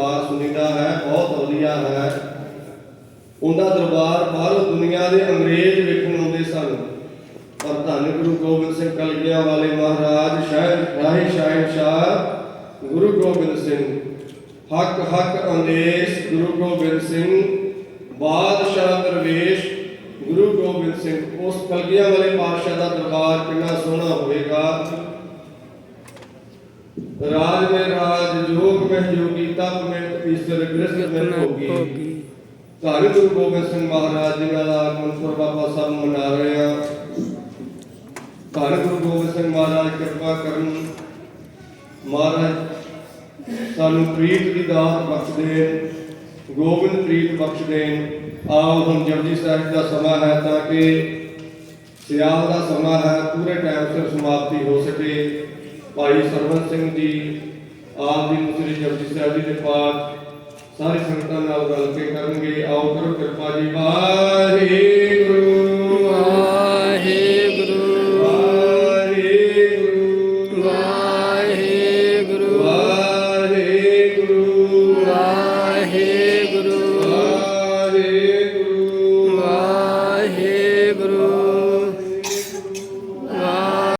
ਦਰਬਾਰ ਸੁਣੀਦਾ ਹੈ, ਬਹੁਤ ਵਧੀਆ ਹੈ। ਉਹਦਾ ਦਰਬਾਰ ਬਾਹਰੋਂ ਦੁਨੀਆ ਦੇ ਅੰਗਰੇਜ਼ ਵੇਖਣ ਆਉਂਦੇ ਸਨ। ਪਰ ਧੰਨ ਗੁਰੂ ਗੋਬਿੰਦ ਸਿੰਘ ਕਲਗੀਆਂ ਵਾਲੇ ਮਹਾਰਾਜ ਸ਼ਾਹ ਰਾਹੇ ਸ਼ਾਹਿਨ ਸ਼ਾਹ ਗੁਰੂ ਗੋਬਿੰਦ ਸਿੰਘ। ਹੱਕ ਹੱਕ ਅੰਦੇਸ਼ ਗੁਰੂ ਗੋਬਿੰਦ ਸਿੰਘ, ਬਾਦਸ਼ਾਹ ਦਰਵੇਸ਼ ਗੁਰੂ ਗੋਬਿੰਦ ਸਿੰਘ। ਉਸ ਕਲਗੀਆਂ ਵਾਲੇ ਪਾਤਸ਼ਾਹ ਦਾ ਦਰਬਾਰ ਕਿੰਨਾ ਸੋਹਣਾ ਹੋਵੇਗਾ। ਰਾਜ ਦੇ ਰਾਜ ਜੋਗ ਮੈਂ ਜੋਗੀ ਤਪ ਮੈਂ ਈਸ਼ਰ ਕ੍ਰਿਸ਼ਨ ਮੈਂ ਭੋਗੀ। ਧੰਨ ਗੁਰੂ ਗੋਬਿੰਦ ਸਿੰਘ ਮਹਾਰਾਜ ਜੀ ਦਾ ਆਗਮਨ ਬਾਬਾ ਸਾਹਿਬ ਮਨਾ ਰਹੇ ਆ। ਧੰਨ ਗੁਰੂ ਗੋਬਿੰਦ ਸਿੰਘ ਮਹਾਰਾਜ ਕਿਰਪਾ ਕਰਨ ਮਹਾਰਾਜ ਸਾਨੂੰ ਪ੍ਰੀਤ ਦੀ ਦਾਤ ਬਖਸ਼ ਗੋਬਿੰਦ ਪ੍ਰੀਤ ਬਖਸ਼ ਆਓ ਹੁਣ ਜਪਜੀ ਸਾਹਿਬ ਦਾ ਸਮਾਂ ਹੈ ਤਾਂ ਕਿ ਸਿਆਲ ਦਾ ਸਮਾਂ ਹੈ ਪੂਰੇ ਟਾਈਮ ਸਿਰ ਸਮਾਪਤੀ ਹੋ ਸਕੇ। ਭਾਈ ਸਰਵਨ ਸਿੰਘ ਜੀ ਆਪ ਜੀ ਸ੍ਰੀ ਜਪਜੀ ਸਾਹਿਬ ਜੀ ਦੇ ਪਾਠ ਸਾਰੇ ਸੰਗਤਾਂ ਨਾਲ ਰਲ ਕੇ ਕਰਨਗੇ। ਆਓ ਕਰੋ ਕਿਰਪਾ ਜੀ। ਵਾਹਿਗੁਰੂ। ਵਾਹਿਗੁਰੂ। ਵਾਹਿਗੁਰੂ। ਵਾਹਿਗੁਰੂ। ਵਾਹਿਗੁਰੂ। ਵਾਹਿਗੁਰੂ। ਵਾਹਿਗੁਰੂ।